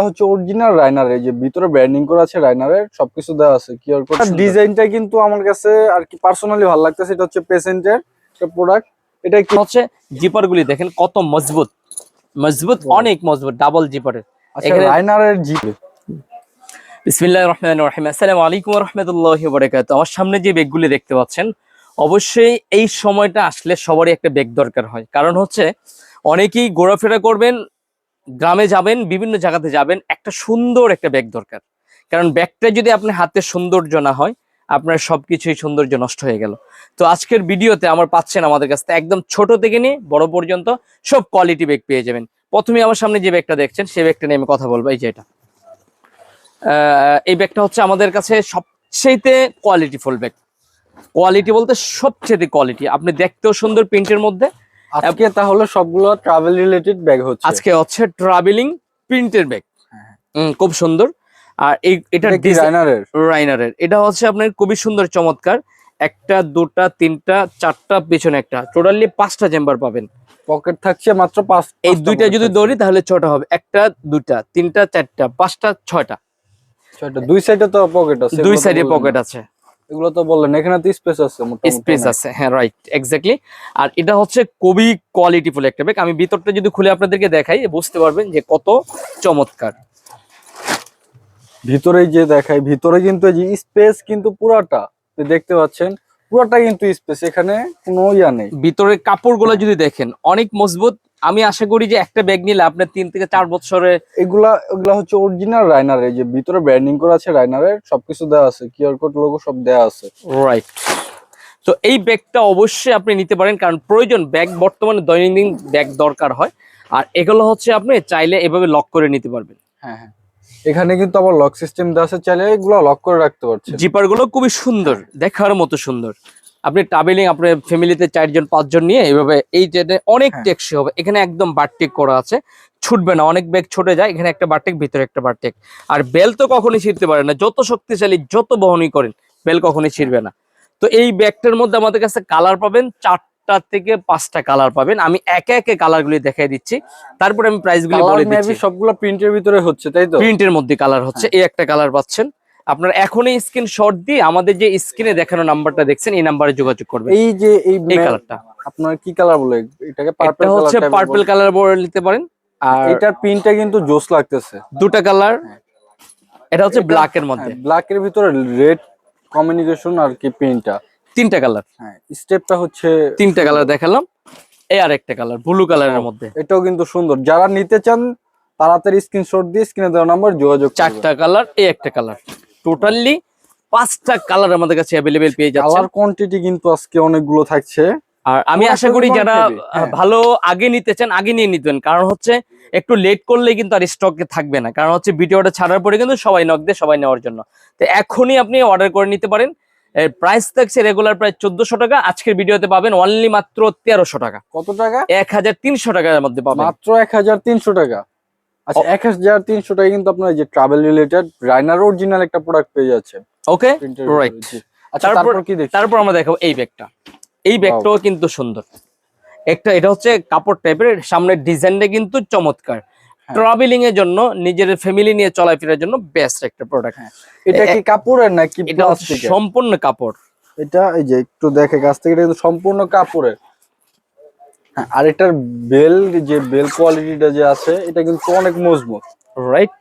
হচ্ছে অরিজিনাল রাইনারের যে ভিতরে ব্র্যান্ডিং করা আছে রাইনারের সবকিছু দেওয়া আছে কিউআর কোড। ডিজাইনটা কিন্তু আমার কাছে আর কি পার্সোনালি ভালো লাগতেছে এটা হচ্ছে পেসেন্টের একটা প্রোডাক্ট এটা কি হচ্ছে জিপার গুলি দেখেন কত মজবুত মজবুত অনেক মজবুত ডাবল জিপারের আচ্ছা এখানে- রাইনারের জি বিসমিল্লাহ রহমান রহিম। আসসালামু আলাইকুম রহমতুল্লাহ বরাকাত আমার সামনে যে ব্যাগগুলি দেখতে পাচ্ছেন অবশ্যই এই সময়টা আসলে সবারই একটা ব্যাগ দরকার হয়। কারণ হচ্ছে অনেকেই ঘোরাফেরা করবেন গ্রামে যাবেন, বিভিন্ন জায়গাতে যাবেন, একটা সুন্দর একটা ব্যাগ দরকার। কারণ ব্যাগটা যদি আপনার হাতে সৌন্দর্য না হয়, আপনার সবকিছুই সৌন্দর্য নষ্ট হয়ে গেল। তো আজকের ভিডিওতে আমার পাচ্ছেন আমাদের কাছ থেকে একদম ছোট থেকে নিয়ে বড় পর্যন্ত সব কোয়ালিটি ব্যাগ পেয়ে যাবেন। প্রথমে আমার সামনে যে ব্যাগটা দেখছেন, সেই ব্যাগটা নিয়ে আমি কথা বলব। এই যে এটা। এই ব্যাগটা হচ্ছে আমাদের কাছে সবচেয়েতে কোয়ালিটি ফুল ব্যাগ। কোয়ালিটি বলতে সবচেয়ে কোয়ালিটি আপনি দেখতেও সুন্দর প্রিন্টের মধ্যে। আজকে তাহলে সবগুলো ট্রাভেল রিলেটেড ব্যাগ হচ্ছে। আজকে হচ্ছে ট্রাভেলিং প্রিন্টের ব্যাগ খুব সুন্দর। আর এই এটা কি রাইনারের এটা হচ্ছে আপনার খুবই সুন্দর চমৎকার। একটা দুটা তিনটা চারটা পেছনে একটা। টোটালি পাঁচটা চেম্বার পাবেন। পকেট থাকছে মাত্র পাঁচ এই দুইটা যদি দৌড়ি তাহলে ছটা হবে। একটা দুটা তিনটা চারটা পাঁচটা ছয়টা। ছয়টা। দুই সাইডে তো পকেট আছে দুই সাইডে পকেট আছে। এগুলো তো বললেন এখানে তো স্পেস আছে স্পেস আছে হ্যাঁ রাইট এক্স্যাক্টলি আর এটা হচ্ছে খুবই কোয়ালিটিফুল একটা ব্যাগ আমি ভিতরটা যদি খুলে আপনাদেরকে দেখাই বুঝতে পারবেন যে কত চমৎকার। ভিতরে যে দেখাই ভিতরে কিন্তু এই যে স্পেস কিন্তু পুরাটা দেখতে পাচ্ছেন পুরাটা কিন্তু স্পেস এখানে কোনো ইয়া নেই। ভিতরের কাপড়গুলো যদি দেখেন অনেক মজবুত আমি আশা করি যে একটা ব্যাগ নিলে আপনার তিন থেকে চার বছরে এগুলা এগুলা হচ্ছে অরিজিনাল রাইনারের যে ভিতরে ব্র্যান্ডিং করা আছে রাইনারের সবকিছু দেওয়া আছে কিউআর কোড লোগো সব দেওয়া আছে। রাইট তো এই ব্যাগটা অবশ্যই আপনি নিতে পারেন কারণ প্রয়োজন ব্যাগ বর্তমানে দৈনন্দিন ব্যাগ দরকার হয়। আর এগুলো হচ্ছে আপনি চাইলে এভাবে লক করে নিতে পারবেন। হ্যাঁ হ্যাঁ। এখানে কিন্তু আবার লক সিস্টেম দেওয়া আছে চাইলে এগুলো লক করে রাখতে পারছেন। জিপারগুলো খুবই সুন্দর দেখার মতো সুন্দর। আপনি ট্রাভেলিং আপনার ফ্যামিলিতে চারজন পাঁচজন নিয়ে এভাবে এই যে অনেক হ্যাঁ। টেকসই হবে এখানে একদম বারটেক করা আছে। ছুটবে না অনেক ব্যাগ ছুটে যায় এখানে একটা বারটেক ভিতরে একটা বারটেক। আর বেল তো কখনোই ছিঁড়তে পারে না যত শক্তিশালী যত বহনই করেন বেল কখনোই ছিঁড়বে না। তো এই ব্যাগটার মধ্যে আমাদের কাছে কালার পাবেন চারটা থেকে পাঁচটা কালার পাবেন। আমি একে একে কালারগুলি দেখাই দিচ্ছি। তারপরে আমি প্রাইসগুলি বলে দিচ্ছি। সবগুলো প্রিন্টের ভিতরে হচ্ছে তাই তো? প্রিন্টের মধ্যে কালার হচ্ছে এই একটা কালার পাচ্ছেন। আপনারা এখনই স্ক্রিন শট দিয়ে আমাদের যে স্ক্রিনে দেখানো নাম্বারটা দেখছেন এই নাম্বারে যোগাযোগ করবেন। এই যে এই কালারটা আপনার কি কালার বলে? এটাকে এটা পার্পল হচ্ছে পার্পল কালার বলে নিতে পারেন। আর এটার প্রিন্টটা কিন্তু জোস লাগতেছে। দুটা কালার এটা হচ্ছে ব্ল্যাক এর মধ্যে। ব্ল্যাক এর ভিতরে রেড কমিউনিকেশন আর কি প্রিন্টটা তিনটা কালার হ্যাঁ স্টেপটা হচ্ছে তিনটা কালার দেখালাম। এই আর একটা কালার ব্লু কালারের মধ্যে। এটাও কিন্তু সুন্দর। যারা নিতে চান তাড়াতাড়ি স্ক্রিনশট দিয়ে স্ক্রিনে দেওয়া নাম্বার যোগাযোগ চারটা কালার এই একটা কালার টোটালি পাঁচটা কালার আমাদের কাছে অ্যাভেলেবেল পেয়ে যাচ্ছে। কালার কোয়ান্টিটি কিন্তু আজকে অনেকগুলো থাকছে। আর আমি আশা করি যারা হ্যাঁ। ভালো আগে নিতে চান আগে নিয়ে নিতেন। কারণ হচ্ছে একটু লেট করলে কিন্তু আর স্টকে থাকবে না। কারণ হচ্ছে ভিডিওটা ছাড়ার পরে কিন্তু সবাই নক দেয় সবাই নেওয়ার জন্য। তো এখনই আপনি অর্ডার করে নিতে পারেন। এর প্রাইস থাকছে রেগুলার প্রায় চোদ্দশো টাকা। আজকের ভিডিওতে পাবেন অনলি মাত্র তেরোশো টাকা। কত টাকা? এক হাজার তিনশো টাকার মধ্যে পাবেন। মাত্র এক হাজার তিনশো টাকা। আচ্ছা এক হাজার তিনশো টাকা কিন্তু আপনার যে ট্রাভেল রিলেটেড রাইনার অরিজিনাল একটা প্রোডাক্ট পেয়ে যাচ্ছে। Okay Right. আচ্ছা তারপর- কি দেখছি তারপর আমরা দেখাবো এই ব্যাগটা। এই ব্যাগটাও কিন্তু সুন্দর। একটা এটা হচ্ছে কাপড় টাইপের সামনের ডিজাইনটা কিন্তু চমৎকার। হ্যাঁ। ট্রাভেলিং এর জন্য নিজের ফ্যামিলি নিয়ে চলাফেরার জন্য বেস্ট একটা প্রোডাক্ট হ্যাঁ। এটা কি কাপড়ের নাকি এটা সম্পূর্ণ কাপড়। এটা এই যে একটু দেখে কাছ থেকে এটা কিন্তু সম্পূর্ণ কাপড়ের। হ্যাঁ আর এটার বেল যে বেল কোয়ালিটিটা যে আছে এটা কিন্তু অনেক মজবুত। রাইট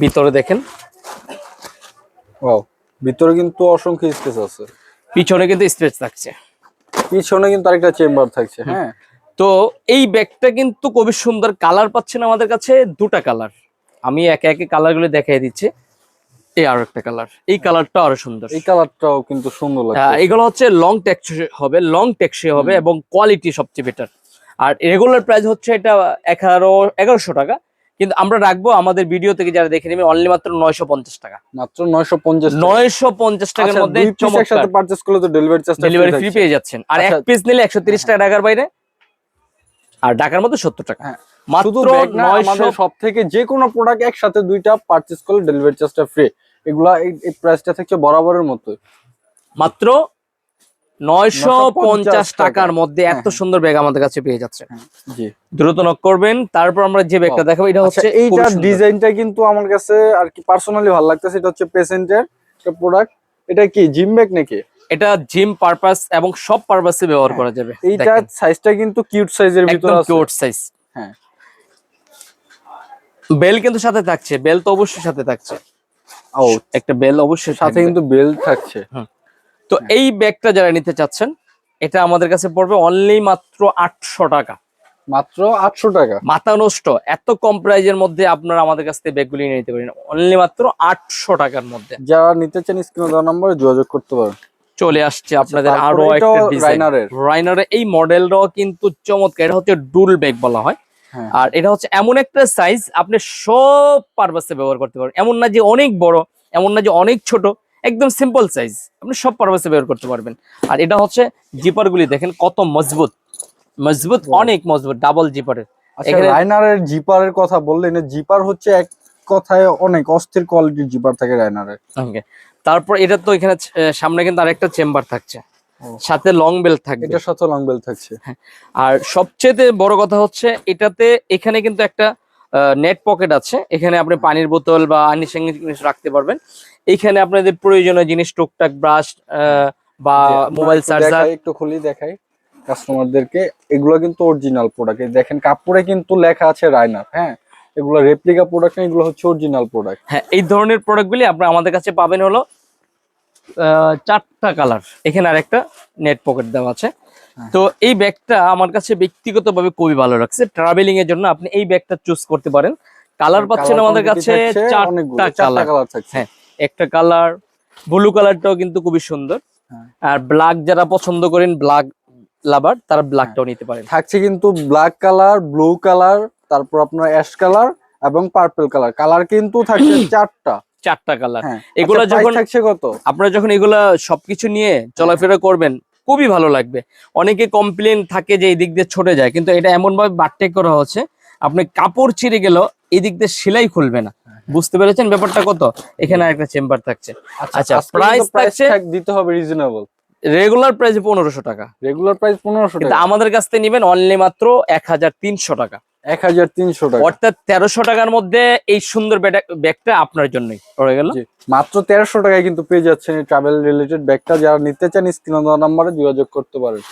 ভিতরে দেখেন। ও ভিতরে কিন্তু অসংখ্য স্পেস আছে। পিছনে কিন্তু স্পেস থাকছে। পিছনে কিন্তু আরেকটা চেম্বার থাকছে হ্যাঁ। তো এই ব্যাগটা কিন্তু খুবই সুন্দর। কালার পাচ্ছেন আমাদের কাছে দুটা কালার আমি একে একে কালারগুলো দেখাই দিচ্ছি। এই আরও একটা কালার এই কালারটা আরও সুন্দর। এই কালারটাও কিন্তু সুন্দর হ্যাঁ, লাগছে এগুলো হচ্ছে লং টেকসই হবে লং টেকসই হবে এবং কোয়ালিটি সবচেয়ে বেটার আর রেগুলার প্রাইস হচ্ছে এটা এগারো এগারোশো টাকা। কিন্তু আমরা রাখব আমাদের ভিডিও থেকে যারা দেখে নেবে অনলি মাত্র নয়শো পঞ্চাশ টাকা। মাত্র নয়শো পঞ্চাশ নয়শো পঞ্চাশ টাকার মধ্যে একসাথে পারচেস করলে তো ডেলিভারি চার্জ ডেলিভারি ফ্রি পেয়ে যাচ্ছেন। আর এক আচ্ছা। পিস নিলে একশো তিরিশ টাকা ঢাকার বাইরে। আর ঢাকার মধ্যে সত্তর টাকা। হ্যাঁ। মাত্র নয়শো সব থেকে যে কোনো প্রোডাক্ট একসাথে দুইটা পারচেস করলে ডেলিভারি চার্জটা ফ্রি এগুলা এই- প্রাইসটা থাকছে বরাবরের মতো মাত্র নয়শো পঞ্চাশ টাকার মধ্যে এত হ্যাঁ, সুন্দর ব্যাগ আমাদের কাছে পেয়ে যাচ্ছে। জি। দ্রুত নক করবেন তারপর আমরা যে ব্যাগটা দেখাবো এটা আচ্ছা হচ্ছে এইটার ডিজাইনটা কিন্তু আমার কাছে আর কি পার্সোনালি ভালো লাগতেছে এটা হচ্ছে পেসেন্টের প্রোডাক্ট এটা কি জিম ব্যাগ নাকি? এটা জিম পারপাস এবং সব পারপাসে ব্যবহার করা যাবে এইটা সাইজটা কিন্তু কিউট সাইজের ভিতর কিউট সাইজ হ্যাঁ। বেল কিন্তু সাথে থাকছে বেল তো অবশ্যই সাথে থাকছে। ও একটা বেল অবশ্যই সাথে কিন্তু বেল থাকছে। তো এই ব্যাগটা যারা নিতে চাচ্ছেন এটা আমাদের কাছে পড়বে অনলি মাত্র আটশো টাকা। মাত্র আটশো টাকা। মাথা নষ্ট এত কম প্রাইজের মধ্যে আপনারা আমাদের কাছ থেকে ব্যাগগুলি নিতে পারেন। অনলি মাত্র আটশো টাকার মধ্যে। যারা নিতে চান স্ক্রিনে দেওয়া নম্বরে যোগাযোগ করতে পারেন। চলে আসছে আপনাদের আরও একটা রাইনারের। রাইনারের এই মডেলটাও কিন্তু চমৎকার এটা হচ্ছে ডুল ব্যাগ বলা হয় হ্যাঁ। আর এটা হচ্ছে এমন একটা সাইজ আপনি সব পারপাসে ব্যবহার করতে পারবেন। এমন না যে অনেক বড় এমন না যে অনেক ছোট একদম সিম্পল সাইজ আপনি সব পারপাসে ব্যবহার করতে পারবেন। আর এটা হচ্ছে জিপার গুলি দেখেন কত মজবুত। মজবুত অনেক মজবুত ডাবল জিপারের আচ্ছা এখানে- রাইনারের জিপারের কথা বললেন জিপার হচ্ছে এক কথায় অনেক অস্থির কোয়ালিটির জিপার থাকে রাইনারের। ওকে। তারপর এটা তো এখানে সামনে কিন্তু আরেকটা চেম্বার থাকছে। সাথে লং বেল থাকবে। এটার সাথে লং বেল থাকছে। আর সবচেয়ে বড় কথা হচ্ছে এটাতে এখানে কিন্তু একটা নেট পকেট আছে। এখানে আপনি পানির বোতল বা আনিসঙ্গি জিনিস রাখতে পারবেন। এখানে আপনাদের প্রয়োজনীয় জিনিস টুকটাক ব্রাশ বা মোবাইল চার্জার একটু খুলি দেখাই কাস্টমারদেরকে এগুলো কিন্তু অরিজিনাল প্রোডাক্ট দেখেন কাপড়ে কিন্তু লেখা আছে রাইনার হ্যাঁ? এগুলো রেপ্লিকা প্রোডাক্ট না এগুলো হচ্ছে অরিজিনাল প্রোডাক্ট হ্যাঁ এই ধরনের প্রোডাক্টগুলি আপনারা আমাদের কাছে পাবেন হলো চারটা কালার এখানে আরেকটা নেট পকেট দেওয়া আছে। হ্যাঁ। তো এই ব্যাগটা আমার কাছে ব্যক্তিগতভাবে খুবই ভালো লাগছে। ট্রাভেলিং এর জন্য আপনি এই ব্যাগটা চুজ করতে পারেন। কালার পাচ্ছেন আমাদের কাছে চারটা কালার হ্যাঁ একটা কালার ব্লু কালারটাও কিন্তু খুবই সুন্দর। হ্যাঁ। আর ব্ল্যাক যারা পছন্দ করেন ব্ল্যাক লাভার তারা ব্ল্যাকটাও নিতে পারেন। থাকছে কিন্তু ব্ল্যাক কালার ব্লু কালার তারপর আপনার অ্যাশ কালার এবং পার্পল কালার কালার কিন্তু থাকছে চারটা। চারটা কালার হ্যাঁ। এগুলা আচ্ছা, price যখন- কত? আপনারা যখন এগুলা সবকিছু নিয়ে চলাফেরা করবেন খুবই ভালো লাগবে। অনেকে কমপ্লেন থাকে যে এই দিক দিয়ে ছোটে যায় কিন্তু এটা এমন ভাবে বাটটেক করা হচ্ছে আপনি কাপড় ছিঁড়ে গেল এই দিক দিয়ে সেলাই খুলবে না। বুঝতে পেরেছেন ব্যাপারটা কত? এখানে একটা চেম্বার থাকছে। আচ্ছা, প্রাইস থাকছে- দিতে হবে রিজনেবল রেগুলার প্রাইস পনেরোশো টাকা। রেগুলার প্রাইস পনেরোশো টাকা। আমাদের কাছ থেকে নেবেন অনলি মাত্র এক হাজার তিনশো টাকা। এক হাজার তিনশো টাকা। অর্থাৎ তেরোশো টাকার মধ্যে এই সুন্দর ব্যাগটা আপনার জন্যই। পড়ে গেল? মাত্র তেরোশো টাকায় কিন্তু পেয়ে যাচ্ছেন ট্রাভেল রিলেটেড ব্যাগটা। যারা নিতে চান স্ক্রিন নাম্বারে যোগাযোগ করতে পারেন।